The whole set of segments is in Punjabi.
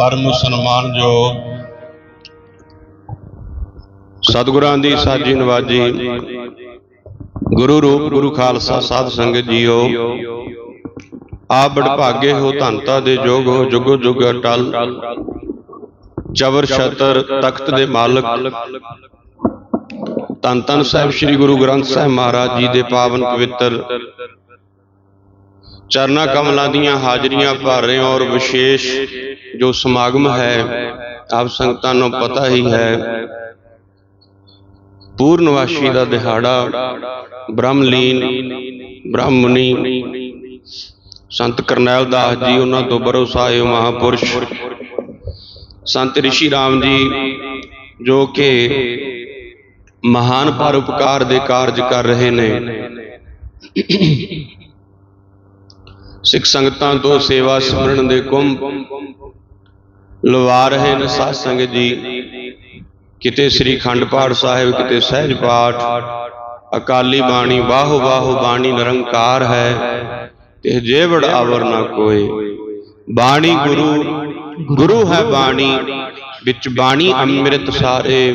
ਪਰਮ ਸਨਮਾਨਯੋਗ ਸਤਿਗੁਰਾਂ ਦੀ ਸਾਜੀ ਨਵਾਜੀ ਗੁਰੂ ਰੂਪ ਗੁਰੂ ਖਾਲਸਾ ਸਾਧ ਸੰਗਤ ਜੀਓ। ਆਪ ਬੜਭਾਗੇ ਹੋ ਧੰਤਾ ਦੇ ਜੋਗ ਹੋ ਜੁਗੋ ਜੁਗ ਅਟਲ। ਜਬਰ ਛਤਰ ਤਖਤ ਦੇ ਮਾਲਕ। ਧੰਨ ਧੰਨ ਸਾਹਿਬ ਸ੍ਰੀ ਗੁਰੂ ਗ੍ਰੰਥ ਸਾਹਿਬ ਮਹਾਰਾਜ ਜੀ ਦੇ ਪਾਵਨ ਪਵਿੱਤਰ ਚਰਨਾ ਕਮਲਾਂ ਦੀਆਂ ਹਾਜ਼ਰੀਆਂ ਭਰ ਰਹੇ ਔਰ ਵਿਸ਼ੇਸ਼ ਜੋ ਸਮਾਗਮ ਹੈ ਆਪ ਸੰਗਤਾਂ ਨੂੰ ਪਤਾ ਹੀ ਹੈ। ਪੂਰਨਵਾਸ਼ੀ ਦਾ ਦਿਹਾੜਾ ਬ੍ਰਹਮਲੀਨ ਬ੍ਰਾਹਮਣੀ ਸੰਤ ਕਰਨੈਲ ਦਾਸ ਜੀ ਉਹਨਾਂ ਤੋਂ ਬਰੋਸਾਏ ਮਹਾਪੁਰਸ਼। ਸੰਤ ਰਿਸ਼ੀ ਰਾਮ ਜੀ ਜੋ ਕਿ ਮਹਾਨ ਪਰਉਪਕਾਰ ਦੇ ਕਾਰਜ ਕਰ ਰਹੇ ਨੇ। ਸਿੱਖ ਸੰਗਤਾਂ ਤੋਂ ਸੇਵਾ ਸਿਮਰਨ ਦੇ ਕੁੰਭ। ਲਵਾ ਰਹੇ ਨੇ ਸਾਧ ਸੰਗਤ ਜੀ। ਕਿਤੇ ਸ੍ਰੀ ਖੰਡ ਪਾਠ ਸਾਹਿਬ, ਕਿਤੇ ਸਹਿਜ ਪਾਠ। ਅਕਾਲੀ ਬਾਣੀ ਬਾਹੋ ਬਾਹੋ ਬਾਣੀ ਨਿਰੰਕਾਰ ਹੈ। ਤੇ ਜੇਵੜ ਆਵਰ ਨਾ ਕੋਏ। ਬਾਣੀ ਗੁਰੂ ਗੁਰੂ ਹੈ ਬਾਣੀ। ਵਿੱਚ ਬਾਣੀ ਅੰਮ੍ਰਿਤ ਸਾਰੇ।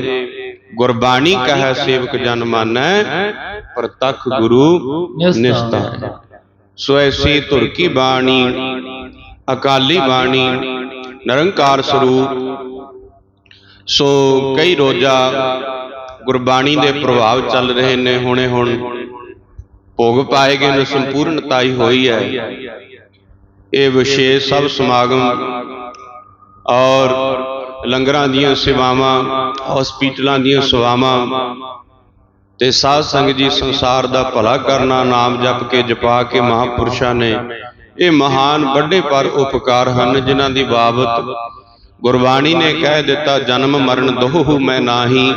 ਗੁਰਬਾਣੀ ਕਹੈ ਸੇਵਕ ਜਨ ਮਾਨੈ, ਪ੍ਰਤਖ ਗੁਰੂ ਨਿਸਤਾਰ। ਸੋ ਐਸੀ ਧੁਰ ਕੀ ਬਾਣੀ, ਅਕਾਲੀ ਬਾਣੀ, ਨਿਰੰਕਾਰ ਸਰੂਪ। ਸੋ ਕਈ ਰੋਜ਼ਾ ਗੁਰਬਾਣੀ ਦੇ ਪ੍ਰਭਾਵ ਚੱਲ ਰਹੇ ਨੇ ਹੁਣੇ ਹੁਣ। ਭੋਗ ਪਾਏ ਗਏ ਨੇ, ਸੰਪੂਰਨਤਾਈ ਹੋਈ ਹੈ। ਇਹ ਵਿਸ਼ੇਸ਼ ਸਭ ਸਮਾਗਮ ਔਰ ਲੰਗਰਾਂ ਦੀਆਂ ਸੇਵਾਵਾਂ, ਹਸਪੀਟਲਾਂ ਦੀਆਂ ਸੇਵਾਵਾਂ ਤੇ ਸਾਧ ਸੰਗਤ ਜੀ ਸੰਸਾਰ ਦਾ ਭਲਾ ਕਰਨਾ ਨਾਮ ਜਪ ਕੇ ਜਪਾ ਕੇ ਮਹਾਪੁਰਸ਼ਾਂ ਨੇ ਇਹ ਮਹਾਨ ਵੱਡੇ ਪਰ ਉਪਕਾਰ ਹਨ ਜਿਨ੍ਹਾਂ ਦੀ ਬਾਬਤ ਗੁਰਬਾਣੀ ਨੇ ਕਹਿ ਦਿੱਤਾ ਜਨਮ ਮਰਨ ਦੋਹੂ ਮੈਂ ਨਾਹੀ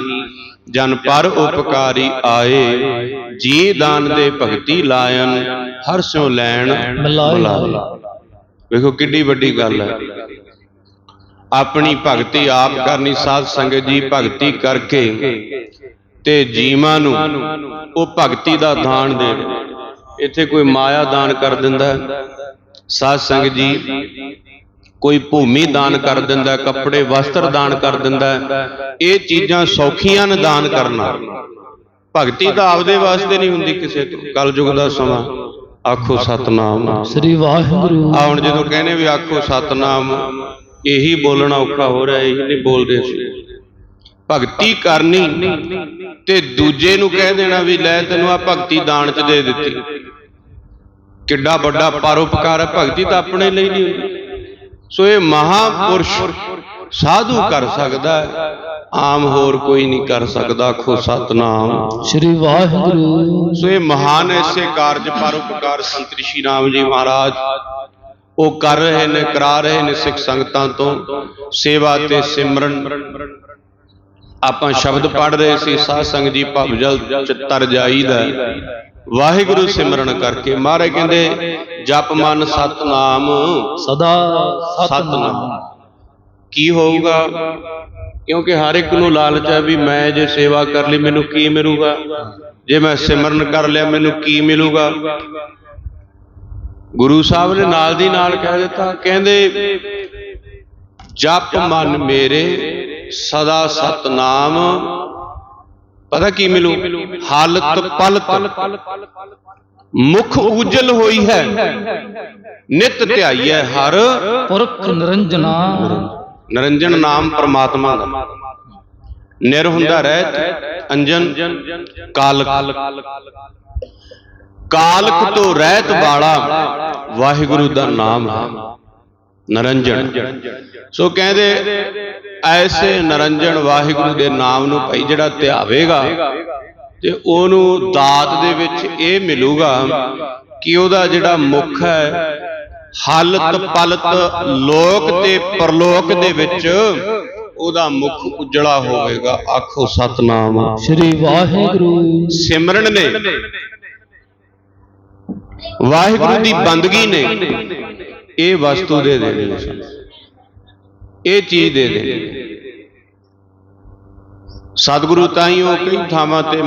ਜਨ ਪਰ ਉਪਕਾਰੀ ਆਏ ਜੀ ਦਾਨ ਦੇ ਭਗਤੀ ਲਾਇਨ ਹਰ ਸਿਉ ਲੈਣ। ਵੇਖੋ ਕਿੱਡੀ ਵੱਡੀ ਗੱਲ ਹੈ ਆਪਣੀ ਭਗਤੀ ਆਪ ਕਰਨੀ ਸਾਧ ਸੰਗਤ ਜੀ ਭਗਤੀ ਕਰਕੇ ਤੇ ਜੀਵਾਂ ਨੂੰ ਉਹ ਭਗਤੀ ਦਾ ਦਾਨ ਦੇਣ। ਇੱਥੇ ਕੋਈ ਮਾਇਆ ਦਾਨ ਕਰ ਦਿੰਦਾ। ਸਾਧ ਸੰਗਤ ਜੀ ਕੋਈ ਭੂਮੀ ਦਾਨ ਕਰ ਦਿੰਦਾ ਕੱਪੜੇ ਵਸਤਰ ਦਾਨ ਕਰ ਦਿੰਦਾ। ਇਹ ਚੀਜ਼ਾਂ ਸੌਖੀਆਂ ਨੇ ਦਾਨ ਕਰਨਾ। ਭਗਤੀ ਤਾਂ ਆਪਦੇ ਵਾਸਤੇ ਨਹੀਂ ਹੁੰਦੀ ਕਿਸੇ ਤੋਂ। ਕਲਯੁਗ ਦਾ ਸਮਾਂ ਆਖੋ ਸਤਨਾਮ। ਸ੍ਰੀ ਵਾਹਿਗੁਰੂ। ਆ ਹੁਣ ਜਦੋਂ ਕਹਿੰਦੇ ਵੀ ਆਖੋ ਸਤਨਾਮ ਇਹੀ ਬੋਲਣਾ ਔਖਾ ਹੋ ਰਿਹਾ ਇਹੀ ਨਹੀਂ ਬੋਲਦੇ ਸੀ ਭਗਤੀ ਕਰਨੀ ਤੇ ਦੂਜੇ ਨੂੰ ਕਹਿ ਦੇਣਾ ਵੀ ਲੈ ਤੈਨੂੰ ਆ ਭਗਤੀ ਦਾਨ ਚ ਦੇ ਦਿੱਤੀ। ਕਿੱਡਾ ਵੱਡਾ ਪਰਉਪਕਾਰ ਹੈ ਭਗਤੀ ਤਾਂ ਆਪਣੇ ਲਈ ਨਹੀਂ ਹੁੰਦੀ। ਸੋ ਇਹ ਮਹਾਪੁਰਸ਼ ਸਾਧੂ ਕਰ ਸਕਦਾ ਹੈ ਆਮ ਹੋਰ ਕੋਈ ਨਹੀਂ ਕਰ ਸਕਦਾ ਆਖੋ ਸਤਨਾਮ। ਸ੍ਰੀ ਵਾਹਿਗੁਰੂ। ਸੋ ਇਹ ਮਹਾਨ ਐਸੇ ਕਾਰਜ ਪਰਉਪਕਾਰ ਸੰਤ ਰਿਸ਼ੀ ਰਾਮ ਜੀ ਮਹਾਰਾਜ ਉਹ ਕਰ ਰਹੇ ਨੇ ਕਰਾ ਰਹੇ ਨੇ ਸਿੱਖ ਸੰਗਤਾਂ ਤੋਂ ਸੇਵਾ ਤੇ ਸਿਮਰਨ। ਆਪਾਂ ਸ਼ਬਦ ਪੜ ਰਹੇ ਸੀ ਸਾਧ ਸੰਗ ਜੀ ਭਵਜਲ ਚਿੱਤਰ ਜਾਈਦਾ। ਵਾਹਿਗੁਰੂ ਸਿਮਰਨ ਕਰਕੇ ਮਹਾਰਾਜ ਕਹਿੰਦੇ ਜਪ ਮਨ ਸਤਨਾਮ। ਸਦਾ ਸਤਨਾਮ। ਸਤਨਾਮ ਕੀ ਹੋਊਗਾ? ਕਿਉਂਕਿ ਹਰ ਇੱਕ ਨੂੰ ਲਾਲਚ ਹੈ ਵੀ ਮੈਂ ਜੇ ਸੇਵਾ ਕਰ ਲਈ ਮੈਨੂੰ ਕੀ ਮਿਲੂਗਾ? ਜੇ ਮੈਂ ਸਿਮਰਨ ਕਰ ਲਿਆ ਮੈਨੂੰ ਕੀ ਮਿਲੂਗਾ? ਗੁਰੂ ਸਾਹਿਬ ਨੇ ਨਾਲ ਦੀ ਨਾਲ ਕਹਿ ਦਿੱਤਾ ਕਹਿੰਦੇ ਜਪ ਮਨ ਮੇਰੇ ਸਦਾ ਸਤਨਾਮ। ਪਤਾ ਕੀ ਮਿਲੂ? ਹਾਲਤ ਪਲਤ। ਮੁਖ ਉਜਲ ਹੋਈ ਹੈ। ਨਿਤ ਧਿਆਈਐ ਹਰ। ਪੁਰਖ ਨਿਰੰਜਨਾ ਨਿਰੰਜਨ ਨਾਮ ਪ੍ਰਮਾਤਮਾ ਦਾ। ਨਿਰ ਹੁੰਦਾ ਰਹਿਤ ਅੰਜਨ। ਕਾਲਕ। ਕਾਲਕ ਤੋਂ ਰਹਿਤ ਵਾਲਾ ਵਾਹਿਗੁਰੂ ਦਾ ਨਾਮ ਹੈ। ਨਿਰੰਜਨ ਸੋ ਕਹਿੰਦੇ ਐਸੇ ਨਿਰੰਜਨ ਵਾਹਿਗੁਰੂ ਦੇ ਨਾਮ ਨੂੰ ਭਾਈ ਜਿਹੜਾ ਧਿਆਵੇਗਾ ਤੇ ਉਹਨੂੰ ਦਾਤ ਦੇ ਵਿੱਚ ਇਹ ਮਿਲੂਗਾ ਕਿ ਉਹਦਾ ਜਿਹੜਾ ਮੁਖ ਹੈ ਹਾਲਤ ਪਲਤ ਲੋਕ ਤੇ ਪਰਲੋਕ ਦੇ ਵਿੱਚ ਉਹਦਾ ਮੁਖ ਉਜਲਾ ਹੋਵੇਗਾ। ਆਖੋ ਸਤਨਾਮ। ਸ੍ਰੀ ਵਾਹਿਗੁਰੂ। ਸਿਮਰਨ ਨੇ। ਵਾਹਿਗੁਰੂ ਦੀ ਬੰਦਗੀ ਨੇ। ਇਹ ਵਸਤੂ ਦੇ ਦੇਣੀ ਹੈ ਇਹ ਚੀਜ਼ ਦੇ ਦੇ ਸਤਿਗੁਰੂ ਤਾਂ ਹੀ ਉਹ ਕਈ ਥਾਵਾਂ ਤੇ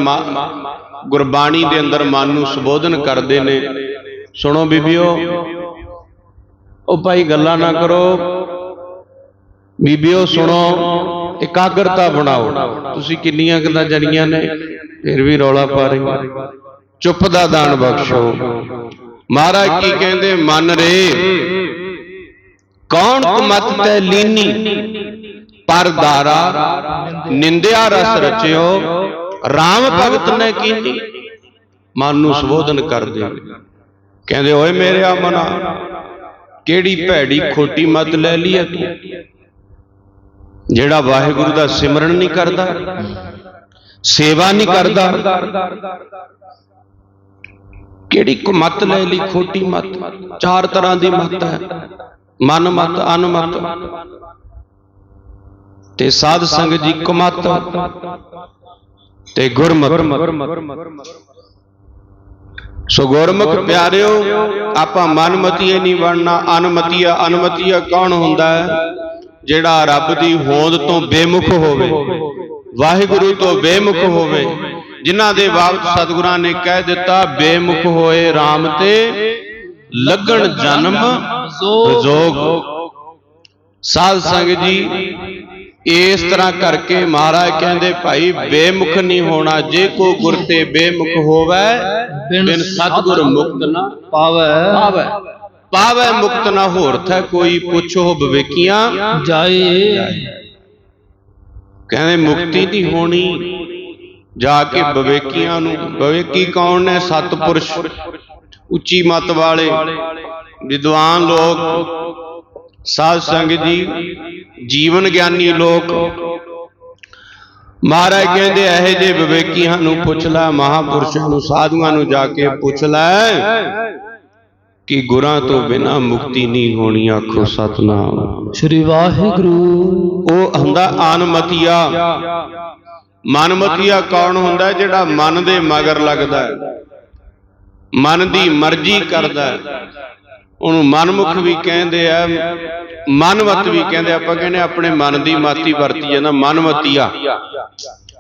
ਗੁਰਬਾਣੀ ਦੇ ਅੰਦਰ ਮਨ ਨੂੰ ਸੰਬੋਧਨ ਕਰਦੇ ਨੇ। ਸੁਣੋ ਬੀਬੀਓ, ਉਹ ਭਾਈ ਗੱਲਾਂ ਨਾ ਕਰੋ। ਬੀਬੀਓ ਸੁਣੋ, ਇਕਾਗਰਤਾ ਬਣਾਓ। ਤੁਸੀਂ ਕਿੰਨੀਆਂ ਗੱਲਾਂ ਜਣੀਆਂ ਨੇ, ਫਿਰ ਵੀ ਰੌਲਾ ਪਾ ਰਹੀਆਂ ਚੁੱਪ ਦਾ ਦਾਨ ਬਖਸ਼ੋ। ਮਹਾਰਾਜ ਕੀ ਕਹਿੰਦੇ ਮਨ ਰੇ। ਕੌਣ ਕੁਮਤ ਤੈ ਲੀਨੀ? ਪਰਦਾਰਾ ਨਿੰਦਿਆ ਰਸ ਰਚਿਓ। RAM ਭਗਤ ਨੇ ਕੀਨੀ ਮਨ ਨੂੰ ਸੰਬੋਧਨ ਕਰਦੇ ਕਹਿੰਦੇ ਓਏ ਮੇਰੇ ਆ ਮਨਾ ਕਿਹੜੀ ਭੈੜੀ ਖੋਟੀ ਮਤ ਲੈ ਲਈ ਐ ਤੂੰ? ਜਿਹੜਾ ਵਾਹਿਗੁਰੂ ਦਾ ਸਿਮਰਨ ਨਹੀਂ ਕਰਦਾ ਸੇਵਾ ਨਹੀਂ ਕਰਦਾ। ਕਿਹੜੀ ਕੁ ਮਤ ਲੈ ਲਈ, ਖੋਟੀ ਮਤ? ਚਾਰ ਤਰ੍ਹਾਂ ਦੀ ਮਤ ਹੈ। ਮਨ ਮਤ ਅਨਮਤ ਤੇ ਸਾਧ ਸੰਗ ਜੀ ਕੁਮਤ ਤੇ ਗੁਰਮਤ। ਸੋ ਗੁਰਮੁਖ ਪਿਆਰਿਓ, ਆਪਾਂ ਮਨਮਤੀਏ ਨਹੀਂ ਬਣਨਾ, ਅਨਮਤੀਆ ਅਨਮਤੀਆ ਕੌਣ ਹੁੰਦਾ ਹੈ? ਜਿਹੜਾ ਰੱਬ ਦੀ ਹੋਂਦ ਤੋਂ ਬੇਮੁਖ ਹੋਵੇ, ਵਾਹਿਗੁਰੂ ਤੋਂ ਬੇਮੁਖ ਹੋਵੇ ਜਿਨ੍ਹਾਂ ਦੇ ਬਾਬਤ ਸਤਿਗੁਰਾਂ ਨੇ ਕਹਿ ਦਿੱਤਾ ਬੇਮੁਖ ਹੋਏ RAM ਤੇ ਲੱਗਣ ਜਨਮ ਰਜੋਗ ਸਾਧ ਸੰਗ ਜੀ ਇਸ ਤਰ੍ਹਾਂ ਕਰਕੇ ਮਹਾਰਾਜ ਕਹਿੰਦੇ ਭਾਈ ਬੇਮੁਖ ਨਹੀਂ ਹੋਣਾ ਜੇ ਕੋ ਗੁਰ ਤੇ ਬੇਮੁਖ ਹੋਵੇ ਬਿਨ ਸਤਿਗੁਰ ਮੁਕਤ ਨਾ ਪਾਵੈ। ਪਾਵੈ। ਪਾਵੈ ਮੁਕਤ ਨਾ ਹੋਰ ਥੈ ਕੋਈ ਪੁੱਛੋ ਬਵੇਕੀਆਂ ਜਾਏ। ਕਹਿੰਦੇ ਮੁਕਤੀ ਨਹੀਂ ਹੋਣੀ। ਜਾ ਕੇ ਬਵੇਕੀਆਂ ਨੂੰ ਬਵੇਕੀ ਕੌਣ ਨੇ? ਸਤਪੁਰਸ਼ ਉੱਚੀ ਮਤ ਵਾਲੇ ਵਿਦਵਾਨ ਲੋਕ ਸਾਧ ਸੰਗਤ ਜੀ ਜੀਵਨ ਗਿਆਨੀ ਲੋਕ। ਮਹਾਰਾਜ ਕਹਿੰਦੇ ਇਹੋ ਜਿਹੇ ਵਿਵੇਕੀਆਂ ਨੂੰ ਪੁੱਛ ਲੈ ਮਹਾਪੁਰਸ਼ਾਂ ਨੂੰ ਸਾਧੂਆਂ ਨੂੰ ਜਾ ਕੇ ਪੁੱਛ ਲੈ ਕਿ ਗੁਰਾਂ ਤੋਂ ਬਿਨਾ ਮੁਕਤੀ ਨਹੀਂ ਹੋਣੀ ਆਖੋ ਸਤਨਾਮ। ਸ੍ਰੀ ਵਾਹਿਗੁਰੂ। ਉਹ ਹੁੰਦਾ ਅਨਮਤੀਆ ਮਨਮਤੀਆ ਕੌਣ ਹੁੰਦਾ ਜਿਹੜਾ ਮਨ ਦੇ ਮਗਰ ਲੱਗਦਾ ਹੈ? ਮਨ ਦੀ ਮਰਜ਼ੀ ਕਰਦਾ ਹੈ। ਉਹਨੂੰ ਮਨਮੁਖ ਵੀ ਕਹਿੰਦੇ ਆ ਮਨਵਤ ਵੀ ਕਹਿੰਦੇ ਆਪਾਂ ਕਹਿੰਦੇ ਆਪਣੇ ਮਨ ਦੀ ਮਾਤੀ ਵਰਤੀ ਜਾਂਦਾ ਮਨਮਤੀਆ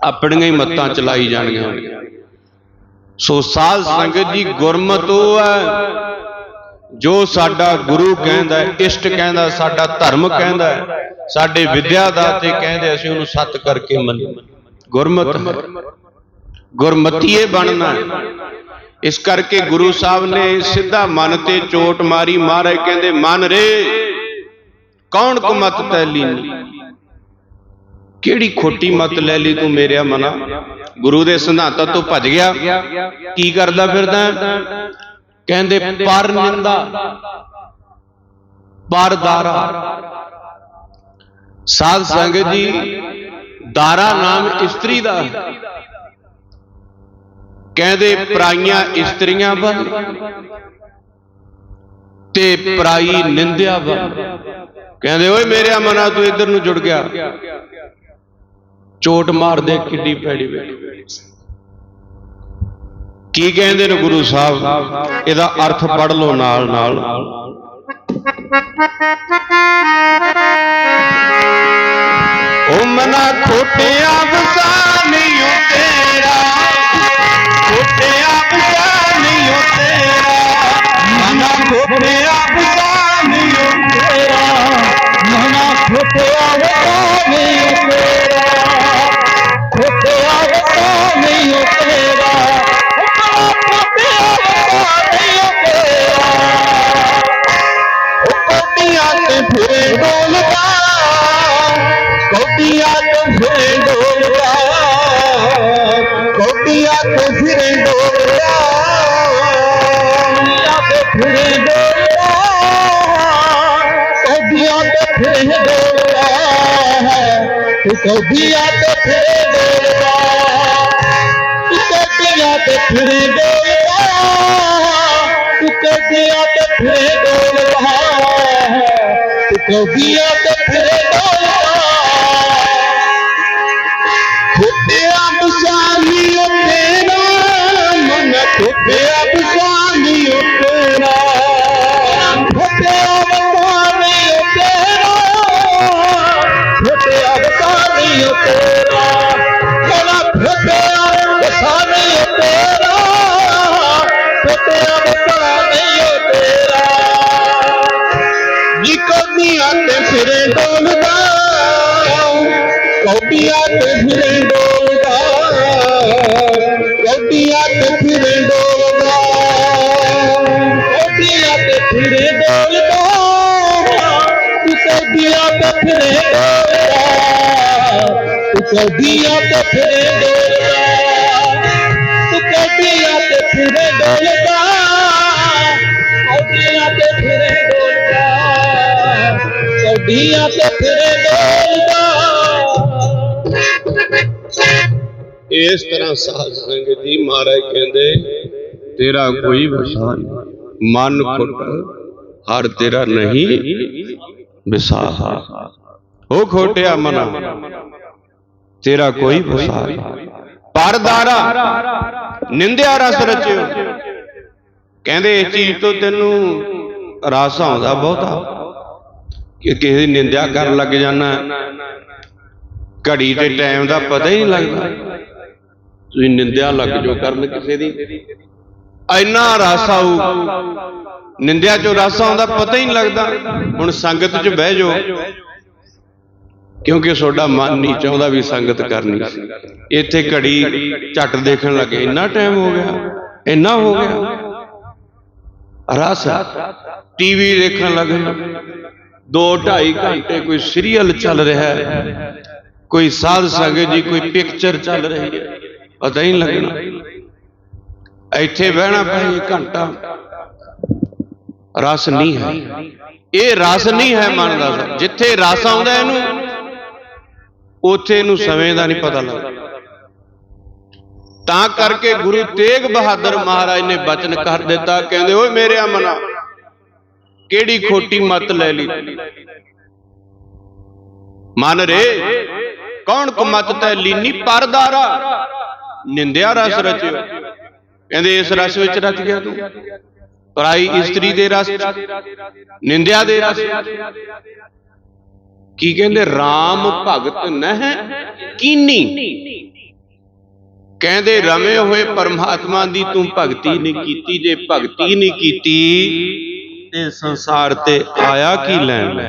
ਆਪਣੀਆਂ ਹੀ ਮੱਤਾਂ ਚਲਾਈ ਜਾਣੀਆਂ ਸੋ ਸਾਧ ਸੰਗਤ ਜੀ ਗੁਰਮਤ ਉਹ ਹੈ ਜੋ ਸਾਡਾ ਗੁਰੂ ਕਹਿੰਦਾ ਇਸ਼ਟ ਕਹਿੰਦਾ ਸਾਡਾ ਧਰਮ ਕਹਿੰਦਾ ਹੈ, ਸਾਡੇ ਵਿਦਿਆ ਦਾਤੇ ਕਹਿੰਦੇ ਅਸੀਂ ਉਹਨੂੰ ਸੱਤ ਕਰਕੇ ਮੰਨ ਗੁਰਮਤ ਹੈ ਗੁਰਮਤੀਏ ਬਣਨਾ। ਇਸ ਕਰਕੇ ਗੁਰੂ ਸਾਹਿਬ ਨੇ ਸਿੱਧਾ ਮਨ ਤੇ ਚੋਟ ਮਾਰੀ। ਮਹਾਰਾਜ ਕਹਿੰਦੇ, ਮਨ ਰੇ, ਕੌਣ ਕੁ ਮਤ ਤੈ ਲੀਨੀ ਕਿਹੜੀ ਖੋਟੀ ਮਤ ਲੈ ਲਈ ਤੂੰ ਮੇਰਿਆ ਮਨਾ? ਗੁਰੂ ਦੇ ਸਿਧਾਂਤਾਂ ਤੋਂ ਭੱਜ ਗਿਆ। ਕੀ ਕਰਦਾ ਫਿਰਦਾ? ਕਹਿੰਦੇ, ਪਰ ਨਿੰਦਾ ਪਰਦਾਰਾ ਸਾਧ ਸੰਗਤ ਜੀ ਦਾਰਾ ਨਾਮ ਇਸਤਰੀ ਦਾ। ਕਹਿੰਦੇ ਪਰਾਈਆਂ ਇਸਤਰੀਆਂ ਬਣ ਤੇ ਪਰਾਈ ਨਿੰਦਿਆ ਬਣ ਕਹਿੰਦੇ, ਓਏ ਮੇਰੇ ਮਨਾ ਤੂੰ ਇੱਧਰ ਨੂੰ ਜੁੜ ਗਿਆ। ਚੋਟ ਮਾਰ ਦੇ ਕਿੱਡੀ ਪੈੜੀ ਵੇਖ। ਕੀ ਕਹਿੰਦੇ ਨੇ ਗੁਰੂ ਸਾਹਿਬ? ਇਹਦਾ ਅਰਥ ਪੜ ਲਓ ਨਾਲ ਨਾਲ ਮਨਾ ਖੋਟਿਆ ਵਸਾਨੀਓ ਤੇਰਾ। ਖੋਟਿਆ ਵਸਾਨੀਓ ਤੇਰਾ। ਮਨਾ ਖੋਟਿਆ ਵਸਾਨੀਓ ਤੇਰਾ। ਮਨਾ ਖੋਟਿਆ ਵਸਾਨੀ ਤੇਰਾ। ਖੋਟਿਆ ਵਸਾਨੀ ਤੇਰਾ। ਮਨਾ ਖੋਟਿਆ ਵਸਾਨੀ ਤੇਰਾ। ਓ ਕੋਟੀਆਂ ਤੇ ਫਿਰੇ ਡੋਲਦਾ ਕੋਟੀਆਂ ਤੇ ਫਿਰੇ ਡੋਲਦਾ ਕੋਟੀਆਂ ਤੇ ਫਿਰੇ ਡੋਲਦਾ ਦੁਨੀਆ ਤੇ ਫਿਰੇ ਡੋਲਦਾ ਕੌਡੀਆਂ ਤੇ ਫਿਰੇ ਡੋਲਦਾ ਤੂੰ ਕੌਡੀਆਂ ਤੇ ਫਿਰੇ ਡੋਲਦਾ ਤੂੰ ਕੌਡੀਆਂ ਤੇ ਫਿਰੇ ਡੋਲਦਾ ਤੂੰ ਕੌਡੀਆਂ ਤੇ ਫਟਿਆ ਵਤਾਨੀ ਓ ਤੇਰਾ ਜੀ ਕੋਦੀਆਂ ਤੇ ਫਿਰੇ ਡੋਲਦਾ ਕੌਡੀਆਂ ਤੇ ਫਿਰੇ ਡੋਲਦਾ ਕੌਡੀਆਂ ਤੇ ਫਿਰੇ ਡੋਲਦਾ ਕੌਡੀਆਂ ਤੇ ਫਿਰੇ ਡੋਲਦਾ ਤੂੰ ਕੌਡੀਆਂ ਤੇ ਫਿਰੇ ਡੋਲਦਾ ਕੌਡੀਆਂ ਤੇ ਫਿਰੇ ਡੋਲਦਾ ਇਸ ਤਰ੍ਹਾਂ ਸਾਧ ਸੰਗਤ ਜੀ ਮਹਾਰਾਜ ਕਹਿੰਦੇ, ਤੇਰਾ ਕੋਈ ਵਸਾ ਨਹੀਂ। ਮਨ ਖੁੱਟ ਹਰ ਤੇਰਾ ਨਹੀਂ ਵਿਸਾਹਾ। ਉਹ ਖੋਟਿਆ ਮਨਾ, ਤੇਰਾ ਕੋਈ ਵਸਾ ਨਹੀਂ। ਪਰਦਾਰਾ ਨਿੰਦਿਆ ਰਸ ਰਚਿਓ। ਕਹਿੰਦੇ, ਇਸ ਚੀਜ਼ ਤੋਂ ਤੈਨੂੰ ਰਸ ਆਉਂਦਾ ਬਹੁਤਾ। ਕਿਸੇ ਦੀ ਨਿੰਦਿਆ ਕਰਨ ਲੱਗ ਜਾਣਾ ਘੜੀ ਤੇ ਟਾਈਮ ਦਾ ਪਤਾ ਹੀ ਨਹੀਂ ਲੱਗਦਾ। ਤੁਸੀਂ ਨਿੰਦਿਆ ਲੱਗ ਜੋ ਕਰਨ ਕਿਸੇ ਦੀ। ਇੰਨਾ ਰਸ ਆਊ। ਨਿੰਦਿਆ ਚੋਂ ਰਸ ਆਉਂਦਾ ਪਤਾ ਹੀ ਨਹੀਂ ਲੱਗਦਾ। ਹੁਣ ਸੰਗਤ 'ਚ ਬਹਿ ਜਾਓ। ਕਿਉਂਕਿ ਤੁਹਾਡਾ ਮਨ ਨਹੀਂ ਚਾਹੁੰਦਾ ਵੀ ਸੰਗਤ ਕਰਨੀ। ਇੱਥੇ ਘੜੀ ਝੱਟ ਦੇਖਣ ਲੱਗੇ। ਇੰਨਾ ਟਾਈਮ ਹੋ ਗਿਆ। ਇੰਨਾ ਹੋ ਗਿਆ। ਰਸ ਟੀਵੀ ਦੇਖਣ ਲੱਗੇ। 2 2.5 ਘੰਟੇ ਕੋਈ ਸੀਰੀਅਲ ਚੱਲ ਰਿਹਾ ਹੈ। ਕੋਈ ਸਾਧ ਸੰਗਤ ਜੀ, ਕੋਈ ਪਿਕਚਰ ਚੱਲ ਰਹੀ ਹੈ। ਪਤਾ ਹੀ ਨਹੀਂ ਲੱਗਣਾ। ਇੱਥੇ ਬਹਿਣਾ ਭਾਈ ਘੰਟਾ। ਰਸ ਨਹੀਂ ਹੈ। ਇਹ ਰਸ ਨਹੀਂ ਹੈ ਮਨ ਦਾ। ਜਿੱਥੇ ਰਸ ਆਉਂਦਾ ਇਹਨੂੰ, ਉੱਥੇ ਇਹਨੂੰ ਸਮੇਂ ਦਾ ਨਹੀਂ ਪਤਾ ਲੱਗਦਾ। ਤਾਂ ਕਰਕੇ ਗੁਰੂ ਤੇਗ ਬਹਾਦਰ ਮਹਾਰਾਜ ਨੇ ਬਚਨ ਕਰ ਦਿੱਤਾ। ਕਹਿੰਦੇ, ਓਏ ਮੇਰੇ ਮਨਾ ਕਿਹੜੀ ਖੋਟੀ ਮਤ ਲੈ ਲਈ? ਮਨ ਰੇ ਕੌਣ ਕੁਮਤ ਤੈ ਲੀਨੀ ਪਰਦਾਰਾ? ਨਿੰਦਿਆ ਰਸ ਰਚਿਓ। ਕਹਿੰਦੇ ਇਸ ਰਸ ਵਿੱਚ ਰਚ ਗਿਆ ਤੂੰ। ਪਰਾਈ ਇਸਤਰੀ ਦੇ ਰਸ ਨਿੰਦਿਆ ਦੇ ਰਸ। ਕੀ ਕਹਿੰਦੇ? RAM ਭਗਤ ਨਹਿ ਕੀਨੀ। ਕਹਿੰਦੇ ਰਮੇ ਹੋਏ ਪਰਮਾਤਮਾ ਦੀ ਤੂੰ ਭਗਤੀ ਨਹੀਂ ਕੀਤੀ ਜੇ ਭਗਤੀ ਨਹੀਂ ਕੀਤੀ। ਤੇ ਸੰਸਾਰ ਤੇ ਆਇਆ ਕੀ ਲੈਣ?